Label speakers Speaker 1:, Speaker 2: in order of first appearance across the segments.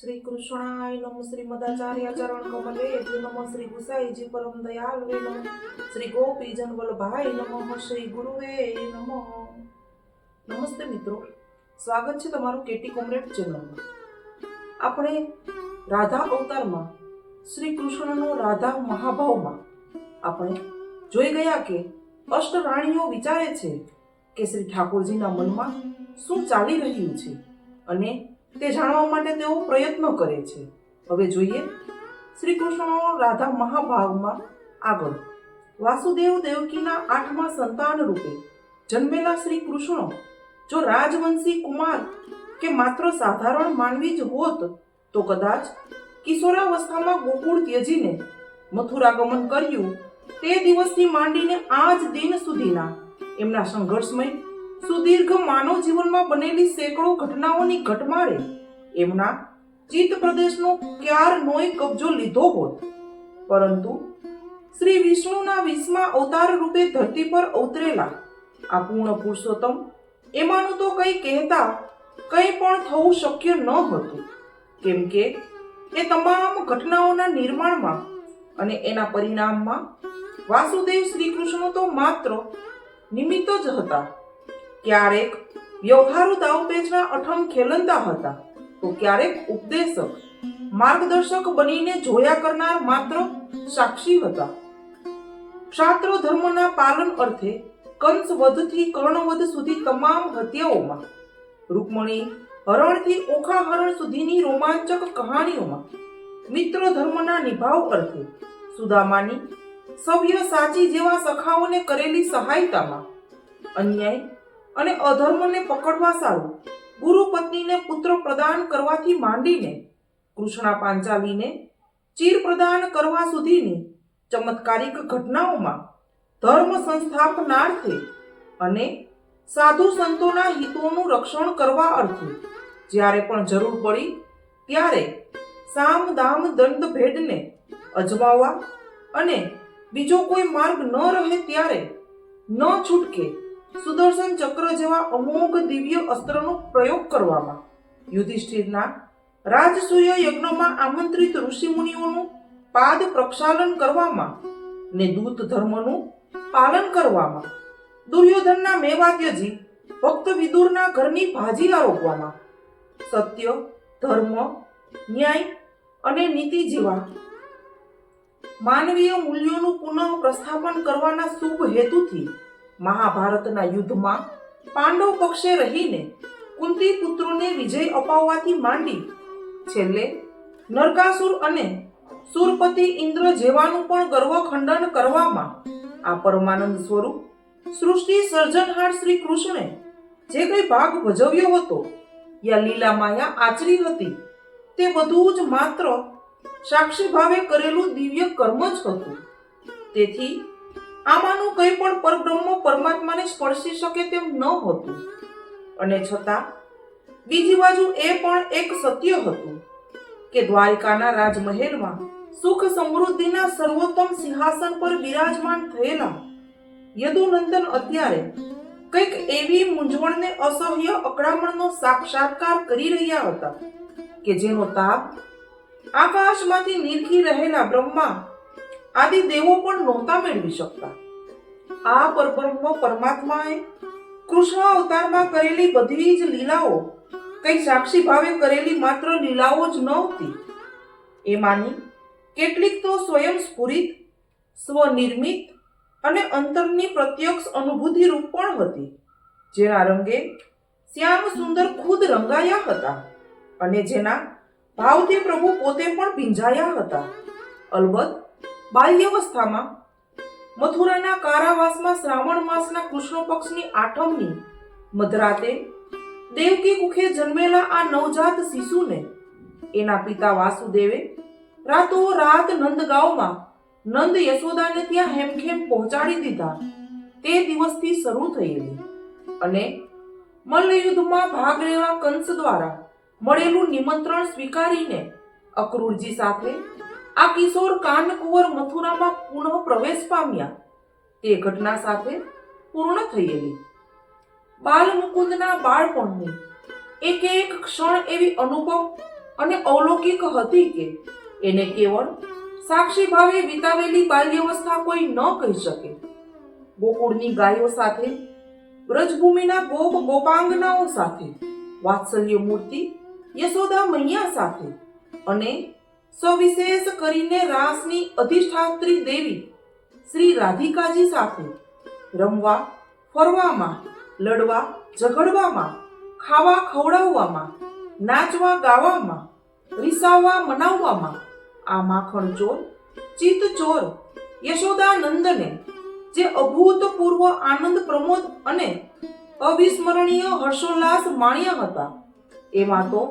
Speaker 1: શ્રી કૃષ્ણાય નમ શ્રી મદાચાર્ય ચરણ કમલે નમ શ્રી ગુસાઈજી પરમ દયાલ વે નમ. શ્રી ગોપીજન વલ્લભાઈ નમઃ. શ્રી ગુરુવે નમઃ. નમસ્તે મિત્રો. સ્વાગત છે તમારું કેટી કોમરેડ ચેનલમાં. આપણે રાધા અવતારમાં, શ્રી કૃષ્ણનો રાધા મહાભાવમાં આપણે જોઈ ગયા કે અષ્ટ રાણીઓ વિચારે છે કે શ્રી ઠાકોરજીના મનમાં શું ચાલી રહ્યું છે અને તે જાણવા માટે તેઓ પ્રયત્નો કરે છે. હવે જોઈએ. શ્રી કૃષ્ણનો રાધા મહાભાવમાં આગળ. વાસુદેવ દેવકીના આઠમા સંતાન રૂપે જન્મેલા શ્રી કૃષ્ણ જો રાજવંશી કુમાર કે માત્ર સાધારણ માનવી જ હોત, તો કદાચ કિશોરાવસ્થામાં ગોકુળ ત્યજીને મથુરાગમન કર્યું તે દિવસથી માંડીને આજ દિન સુધીના એમના સંઘર્ષમય સુદીર્ઘ માનવ જીવનમાં બનેલી સેંકડો ઘટનાઓની ઘટમાળે એમના ચિત્ત પ્રદેશનો ક્યાર નોય કબજો લીધો હોત. પરંતુ શ્રી વિષ્ણુના વીસમા અવતાર રૂપે ધરતી પર અવતરેલા આ પૂર્ણ પુરુષોત્તમ એમાંનું તો કંઈ કહેતા કંઈ પણ થવું શક્ય ન હતું. કેમ કે એ તમામ ઘટનાઓના નિર્માણમાં અને એના પરિણામમાં વાસુદેવ શ્રી કૃષ્ણ તો માત્ર નિમિત્ત જ હતા. ક્યારેક વ્યવહારુ દાવપેચના અઠમ ખેલંતા હતા. તો ક્યારેક ઉપદેશક, માર્ગદર્શક બનીને જોયા કરનાર માત્ર સાક્ષી હતા. ક્ષાત્ર ધર્મના પાલન અર્થે કંસ વધથી કર્ણવધ સુધી તમામ હત્યાઓમાં, રૂકમણી હરણથી ઓખા હરણ સુધીની રોમાંચક કહાણીઓમાં મિત્ર ધર્મના નિભાવ અર્થે સુદામાની સભ્ય સાચી જેવા સખાઓને કરેલી સહાયતામાં, અન્યાય અને અધર્મને પકડવા સારું. ગુરુ પત્નીને પુત્ર પ્રદાન કરવાથી માંડીને, કૃષ્ણા પાંચાલીને ચીર પ્રદાન કરવા સુધીની ચમત્કારિક ઘટનાઓમાં ધર્મ સંસ્થાપનાર્થે અને સાધુ સંતોના હિતોનું રક્ષણ કરવા અર્થે જ્યારે પણ જરૂર પડી ત્યારે સામ દામ દંડ ભેદને અજમાવવા અને બીજો કોઈ માર્ગ ન રહે ત્યારે ન છૂટકે સુદર્શન ચક્ર જેવા અમોઘ દિવ્ય અસ્ત્રનો પ્રયોગ કરવામાં. યુધિષ્ઠિરના રાજસૂય યજ્ઞમાં આમંત્રિત ઋષિમુનિઓનું પાદ પ્રક્ષાલન કરવામાં ને દૂત ધર્મનું પાલન કરવામાં. દુર્યોધનના મેવાક્યજી ભક્ત વિદુરના ઘરની ભાજી આરોપવામાં સત્ય, ધર્મ, ન્યાય અને નીતિ જેવા માનવીય મૂલ્યોનું પુનઃ પ્રસ્થાપન કરવાના શુભ હેતુથી મહાભારતના યુદ્ધમાં પાંડવ પક્ષે રહીને કુંતી પુત્રોને વિજય અપાવવાથી માંડી. છેલ્લે નરકાસુર અને સુરપતિ ઇન્દ્ર જેવાનું પણ ગર્વ ખંડન કરવામાં આ પરમાનંદ સ્વરૂપ સૃષ્ટિ સર્જનહાર શ્રી કૃષ્ણે જે કઈ ભાગ ભજવ્યો હતો, યા લીલા માયા આચરી હતી, તે બધું જ માત્ર સાક્ષી ભાવે કરેલું દિવ્ય કર્મ જ હતું. તેથી આમાંનું કંઈ પણ પરબ્રહ્મ પરમાત્માને સ્પર્શી શકે તેમ ન હતું. અને છતાં, બીજી બાજુ એ પણ એક સત્ય હતું કે દ્વારિકાના રાજમહેલમાં સુખ સમૃદ્ધિના સર્વોત્તમ સિંહાસન પર વિરાજમાન થયેલા યદુનંદન અત્યારે કંઈક એવી મૂંઝવણને અસહ્ય અકળામણનો સાક્ષાત્કાર કરી રહ્યા હતા કે જેનો તાપ આકાશમાંથી નીરખી રહેલા બ્રહ્મા આદિ દેવો પણ નહોતા મેળવી શકતા. આ પરબ્રહ્મ પરમાત્માએ કૃષ્ણ અવતારમાં કરેલી બધી જ લીલાઓ કઈ સાક્ષી ભાવે કરેલી માત્ર લીલાઓ જ નહોતી. એમાંની કેટલીક તો સ્વયં સ્ફુરિત, સ્વનિર્મિત અને અંતરની પ્રત્યક્ષ અનુભૂતિ રૂપ પણ હતી, જેના રંગે શ્યામ સુંદર ખુદ રંગાયા હતા અને જેના ભાવથી પ્રભુ પોતે પણ ભીંજાયા હતા. અલબત્ત બાલ્યાવસ્થામાં મથુરાના કારાવાસમાં શ્રાવણ માસના કૃષ્ણ પક્ષની આઠમની મધરાતે દેવકી કુખે જન્મેલા આ નવજાત શિશુને એના પિતા વાસુદેવે રાતો રાત નંદગાંવમાં નંદ યશોદાને ત્યાં હેમખેમ પહોંચાડી દીધા. તે દિવસથી શરૂ થયેલી અને મલ્લયુદ્ધમાં ભાગ લેવા કંસ દ્વારા મળેલું નિમંત્રણ સ્વીકારીને અક્રૂરજી સાથે આ કિશોર કાનકુંવર મથુરામાં પુનઃ પ્રવેશ પામ્યા. તે ઘટના સાથે પૂર્ણ થયેલી. બાલ મુકુંદના બાળપણની એક એક ક્ષણ એવી અનુપમ અને અવલૌકિક હતી કે એને કેવળ સાક્ષી ભાવે વિતાવેલી બાલ્યવસ્થા કોઈ ન કહી શકે. ગોકુળની ગાયો સાથે વ્રજભૂમિના ગોપ ગોપાંગનાઓ સાથે, વાત્સલ્ય મૂર્તિ યશોદા મૈયા સાથે અને સવિશેષ કરીને રાસની અધિષ્ઠાત્રી દેવી શ્રી રાધિકાજી સાથે રમવા, ફરવામાં, લડવા, ઝઘડવામાં, ખાવા ખવડાવવામાં, નાચવા ગાવામાં, રીસાવવા મનાવવામાં આ માખણ ચોર, ચિત્ત ચોર યશોદા નંદને જે અભૂતપૂર્વ આનંદ પ્રમોદ અને અવિસ્મરણીય હર્ષોલ્લાસ માણ્યા હતા, એમાં તો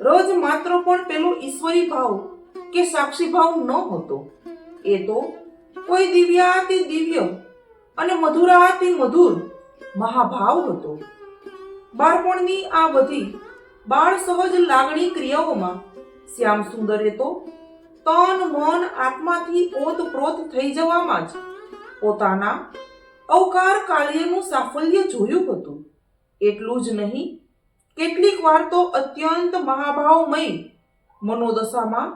Speaker 1: રોજ માત્ર પણ પેલો ઈશ્વરી ભાવ કે સાક્ષીભાવ ન હતો. એ તો કોઈ દિવ્યાતિ દિવ્ય અને મધુરાતિ મધુર મહાભાવ હતો. બાળપણની આ બધી બાળ સહજ લાગણી ક્રિયાઓમાં શ્યામ સુંદરે તો તન, મન, આત્માથી ઓતપ્રોત થઈ જવામાં જ પોતાના અવકાર કાર્યનું સાફલ્ય જોયું હતું. એટલું જ નહીં, કેટલીક વાર તો અત્યંત મહાભાવમય મનોદશામાં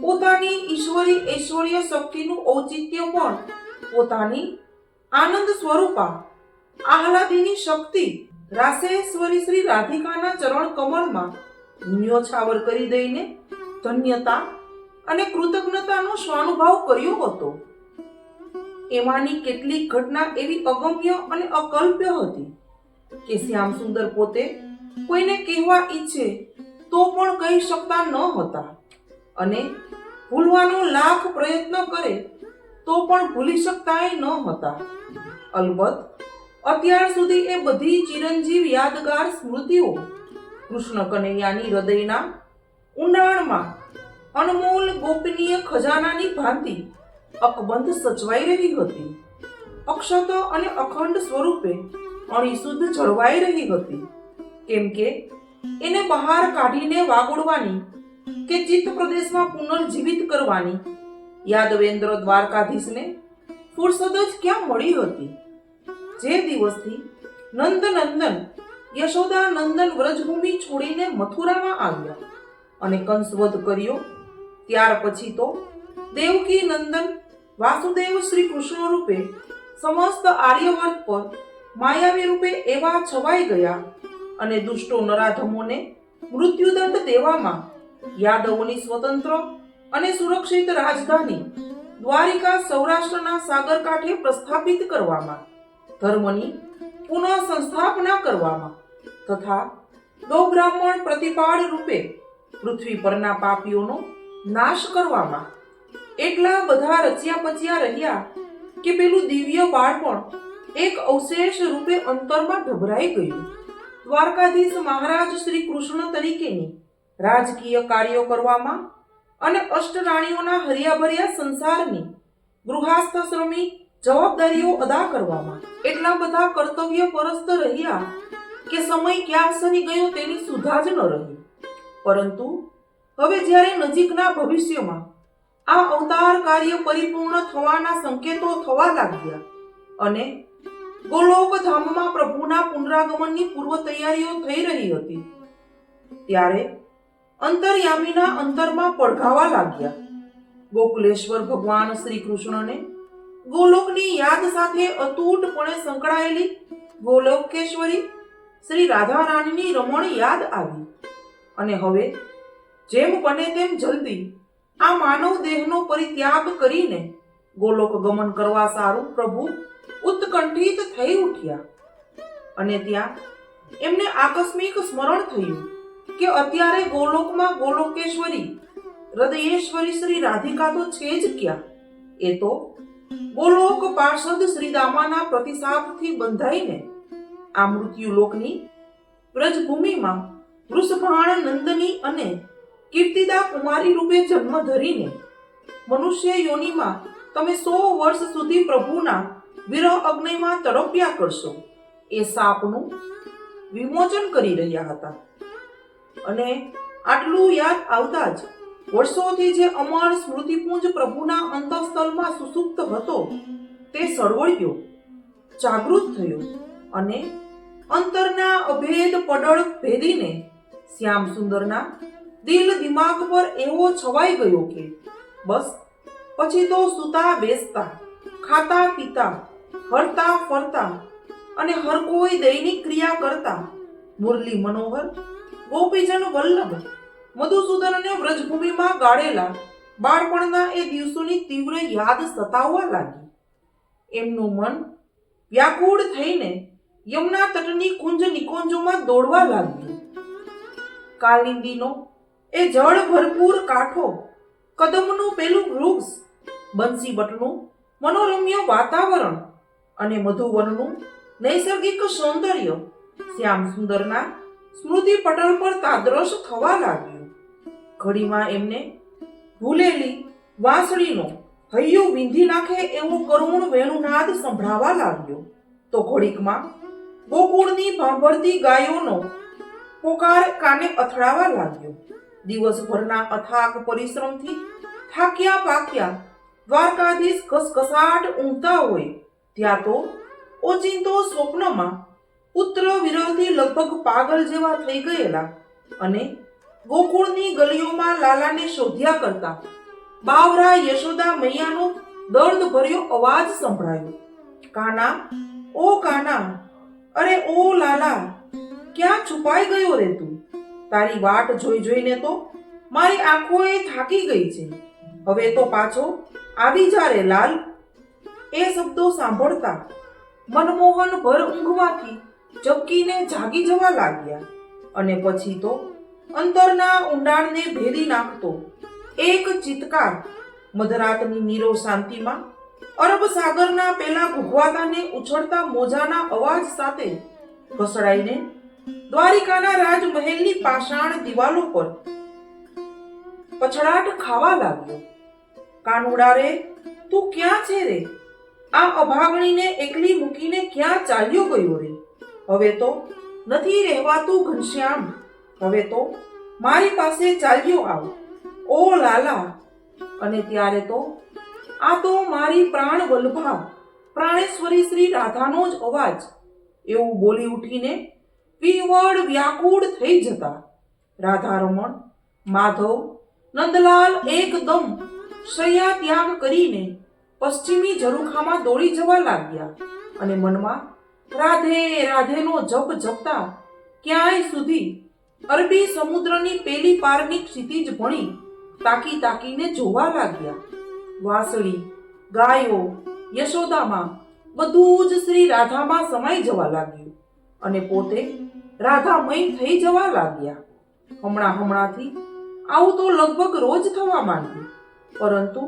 Speaker 1: પોતાની ઈશ્વરી ઐશ્વર્ય શક્તિનું ઔચિત્ય પણ પોતાની આનંદ સ્વરૂપા, આહલાદીની શક્તિ રાસેશ્વરી શ્રી રાધિકાના ચરણ કમળમાં ન્યોછાવર કરી દઈને ધન્યતા અને કૃતજ્ઞતાનો સ્વાનુભાવ કર્યો હતો. એમાંની કેટલીક ઘટના એવી અગમ્ય અને અકલ્પ્ય હતી કે શ્યામ સુંદર પોતે કોઈને કહેવા ઈચ્છે તો પણ કહી શકતા ન હતા. અને ભૂલવાનો લાખ પ્રયત્ન કરે તો પણ ભૂલી શકતાય ન હતા. અલબત્ત, અત્યાર સુધી એ બધી ચિરંજીવ યાદગાર સ્મૃતિઓ કૃષ્ણ કનૈયાની હૃદયના ઊંડાણમાં અનમોલ ગોપનીય ખજાનાની ભાંતિ અકબંધ સચવાઈ રહી હતી. અક્ષત અને અખંડ સ્વરૂપે અણીશુદ્ધ જળવાઈ રહી હતી. કેમ કે એને બહાર કાઢીને વાગોડવાની કે ચિત્ત પ્રદેશમાં પુનર્જીવિત કરવાની? યાદવેન્દ્ર દ્વારકાધીશને ફુરસદ જ ક્યાં મળી હતી? જે દિવસથી નંદ નંદન યશોદા નંદન વ્રજભૂમિ છોડીને મથુરામાં આવ્યા અને કંસવધ કર્યો. ત્યાર પછી તો દેવકી નંદન વાસુદેવ શ્રી કૃષ્ણ રૂપે સમસ્ત આર્યવર્ત પર માયાવી રૂપે એવા છવાઈ ગયા અને દુષ્ટો નરાધમોને મૃત્યુદંડ દેવામાં યાદવોની સ્વતંત્ર અને સુરક્ષિત રાજધાની દ્વારિકા સૌરાષ્ટ્રના સાગરકાંઠે પ્રસ્થાપિત કરવામાં, ધર્મની પુનઃ સંસ્થાપના કરવામાં તથા ગૌબ્રાહ્મણ પ્રતિપાળ રૂપે પૃથ્વી પરના પાપીઓનો નાશ કરવામાં. એટલા બધા રચ્યા પચ્યા રહ્યા કે પેલું દિવ્ય બાળપણ એક અવશેષ રૂપે અંતરમાં ઢબરાઈ ગયું? દ્વારકાધીશ મહારાજ શ્રી કૃષ્ણ તરીકેની રાજકીય કાર્યો કરવામાં અને અષ્ટરાણીઓના હરિયાભર્યા સંસારની ગૃહાસ્થશ્રમી જવાબદારીઓ અદા કરવામાં. એટલા બધા કર્તવ્ય પરસ્ત રહ્યા કે સમય ક્યાં સરી ગયો તેની સુધા જ ન રહી. પરંતુ હવે જ્યારે નજીકના ભવિષ્યમાં આ અવતાર કાર્ય પરિપૂર્ણ થવાના સંકેતો થવા લાગ્યા અને ગોલોક ધામમાં પ્રભુના પુનરાગમનની પૂર્વ તૈયારીઓ થઈ રહી હતી, ત્યારે અંતર્યામીના અંતરમાં પડઘાવા લાગ્યા. ગોકુલેશ્વર ભગવાન શ્રી કૃષ્ણને ગોલોકની યાદ સાથે અતૂટપણે સંકળાયેલી ગોલોકેશ્વરી શ્રી રાધા રાણીની રમણ યાદ આવી. અને હવે જેમ બને તેમ જલ્દી આ માનવ દેહનો પરિત્યાગ કરીને ગોલોક ગમન કરવા સારું પ્રભુ ઉત્કંઠિત થઈ ઉઠ્યા. અને ત્યાં એમને આકસ્મિક સ્મરણ થયું. કે અત્યારે ગોલોકમાં ગોલોકેશ્વરી, હૃદયેશ્વરી શ્રી રાધિકા તો છે જ ક્યાં? એ તો ગોલોક પાર્ષદ શ્રી દામાના પ્રતિસાદથી બંધાઈને આ મૃત્યુલોકની વ્રજભૂમિમાં વૃષભાણ નંદની અને કીર્તિદા કુમારી રૂપે જન્મ ધરીને મનુષ્ય યોનિમાં તમે સો વર્ષ સુધી પ્રભુના વિરહ અગ્નિમાં તડપ્યા કરશો. એ સાપનું વિમોચન કરી રહ્યા હતા. અને આટલું યાદ આવતા જ વર્ષોથી જે અમર સ્મૃતિપુંજ પ્રભુના અંતઃસ્થલમાં સુસુપ્ત હતો, તે સળવળ્યો, જાગૃત થયો અને અંતરના અભેદ પડળ ભેદીને શ્યામ સુંદરના દિલ દિમાગ પર એવો છવાઈ ગયો કે બસ પછી તો સૂતા બેસતા, ખાતા પીતા, હરતા ફરતા અને હર કોઈ દૈનિક ક્રિયા કરતા મુરલી મનોહર ગોપીજન વલ્લભ મધુસૂદન અને વ્રજભૂમિમાં ગાળેલા બાળપણના એ દિવસોની તીવ્ર યાદ સતાવવા લાગી. એમનું મન વ્યાકુળ થઈને યમુના તટની કુંજ નિકુંજોમાં દોડવા લાગ્યું. કાલિંદીનો એ જળ ભરપૂર કાંઠો, કદમનું પેલું વૃક્ષ, બંસીબટનું મનોરમ્ય વાતાવરણ અને મધુવનનું નૈસર્ગિક સૌંદર્ય શ્યામ સુંદરના સ્મૃતિ પટલ પર તાદ્રશ થવા લાગ્યું. ઘડીમાં એમને ભૂલેલી વાંસળીનો હૈયું વિંધી નાખે એવો કરુણ વેણુનાદ સંભળાવા લાગ્યો. તો ઘડીકમાં ગોકુળની ભાંભળતી ગાયોનો પોકાર કાને અથડાવા લાગ્યો. દિવસભરના અથાગ પરિશ્રમથી થાક્યા પાક્યા દ્વારકાધીશ કસકસાટ ઊંઘતા હોય. ત્યાં તો ઓચિંતો સ્વપ્નમાં પુત્ર વિરહથી લગભગ પાગલ જેવા થઈ ગયેલા અને ગોકુળની ગલીઓમાં લાલાને શોધ્યા કરતા બાવરા યશોદા મૈયાનો દર્દ ભર્યો અવાજ સંભળાયો. કાના, ઓ કાના, અરે ઓ લાલા, ક્યાં છુપાઈ ગયો રે તું? તારી વાટ જોઈ જોઈને તો મારી આંખોએ થાકી ગઈ છે. હવે તો પાછો આવી જા રે લાલ. એ શબ્દો સાંભળતા મનમોહન ભર ઊંઘમાંથી ચપકીને જાગી જવા લાગ્યા અને પછી તો અંતરના ઊંડાણને ભેદી નાખતો એક ચિત્કાર મધરાતની નીરો શાંતિમાં અરબ સાગરના પેલા ઘૂઘવાતાને ઉછળતા મોજાના અવાજ સાથે ઘસડાઈને દ્વારિકાના રાજમહેલની પાષાણ દિવાલો પર પછડાટ ખાવા લાગ્યો. કાનુડા રે તું ક્યાં છે રે? આ અભાગણીને એકલી મૂકીને ક્યાં ચાલ્યો ગયો રે? હવે તો નથી રહેવાતું ઘનશ્યામ. હવે તો મારી પાસે ચાલ્યો આવ. ઓ લાલા. અને ત્યારે તો આ તો મારી પ્રાણ વલ્ભા પ્રાણેશ્વરી શ્રી રાધાનો જ અવાજ. એવું બોલી ઉઠીને પીવડ વ્યાકુળ થઈ જતા. રાધા રમણ માધવ, નંદલાલ એકદમ શૈયા ત્યાગ કરીને પશ્ચિમી ઝરૂખામાં દોડી જવા લાગ્યા અને મનમાં રાધે, રાધેનો જપ જપતા ક્યાંય સુધી અરબી સમુદ્રની પેલી પારની ક્ષિતિજ ભણી તાકી તાકીને જોવા લાગ્યા. વાસળી, ગાયો, યશોદામાં બધું જ શ્રી રાધામાં સમાઈ જવા લાગ્યું અને પોતે રાધામય થઈ જવા લાગ્યા. હમણાં હમણાંથી આવું તો લગભગ રોજ થવા માંડ્યું. પરંતુ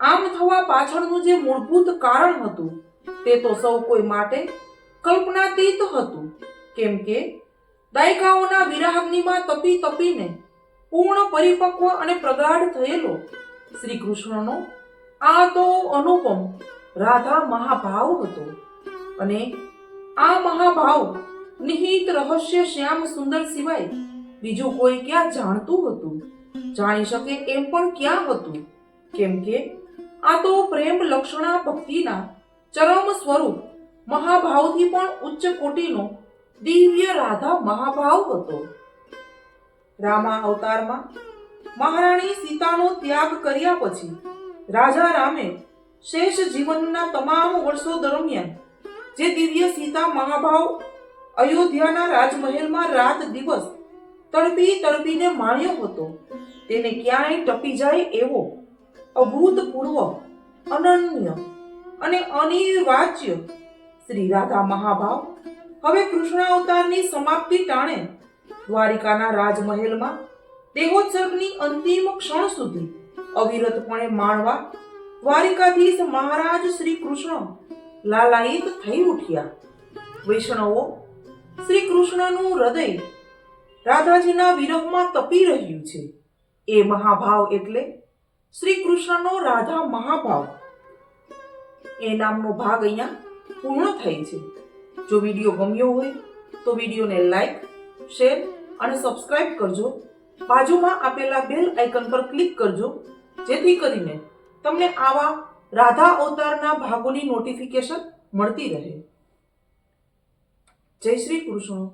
Speaker 1: આમ થવા પાછળનું જે મૂળભૂત કારણ હતું તે તો સૌ કોઈ માટે કલ્પનાતીત હતું. કેમ કે દાયકાઓના વિરાગ્નિમાં તપી તપીને પૂર્ણ પરિપક્વ અને પ્રગાઢ થયેલો શ્રી કૃષ્ણનો આ તો અનુપમ રાધા મહાભાવ હતો. અને આ મહાભાવ નિહિત રહસ્ય શ્યામ સુંદર સિવાય બીજું કોઈ ક્યાં જાણતું હતું? જાણી શકે એમ પણ ક્યાં હતું? કેમ કે આ તો પ્રેમ લક્ષણા ભક્તિના ચરમ સ્વરૂપ મહાભાવથી પણ ઉચ્ચ કોટીનો દિવ્ય રાધા મહાભાવ હતો. રામા અવતારમાં મહારાણી સીતાનો ત્યાગ કર્યા પછી રાજા રામે શેષ જીવનના તમામ વર્ષો દરમિયાન જે દિવ્ય સીતા મહાભાવ અયોધ્યાના રાજમહેલમાં રાત દિવસ તડપી તડપીને માણ્યો હતો, તેને ક્યાંય ટપી જાય એવો અભૂતપૂર્વ, અનન્ય અને અનિર્વાચ્ય શ્રી રાધા મહાભાવ. હવે કૃષ્ણ અવતારની સમાપ્તિ ટાણે દ્વારિકાના રાજમહેલમાં દેહોત્સર્ગની અંતિમ ક્ષણ સુધી અવિરતપણે માણવા દ્વારિકાધીશ મહારાજ શ્રી કૃષ્ણ લાલાયિત થઈ ઉઠ્યા. વૈષ્ણવો, શ્રી કૃષ્ણનું હૃદય રાધાજીના વિરહમાં તપી રહ્યું છે. એ મહાભાવ એટલે શ્રી કૃષ્ણનો રાધા મહાભાવ. એ નામનો ભાગ અહીંયા પૂર્ણ થઈ છે. જો વીડિયો ગમ્યો હોય તો વિડીયોને લાઈક, શેર અને સબસ્ક્રાઇબ કરજો. બાજુમાં આપેલા બેલ આઇકન પર ક્લિક કરજો, જેથી કરીને તમને આવા રાધા અવતારના ભાગોની નોટિફિકેશન મળતી રહે. જય શ્રી કૃષ્ણ.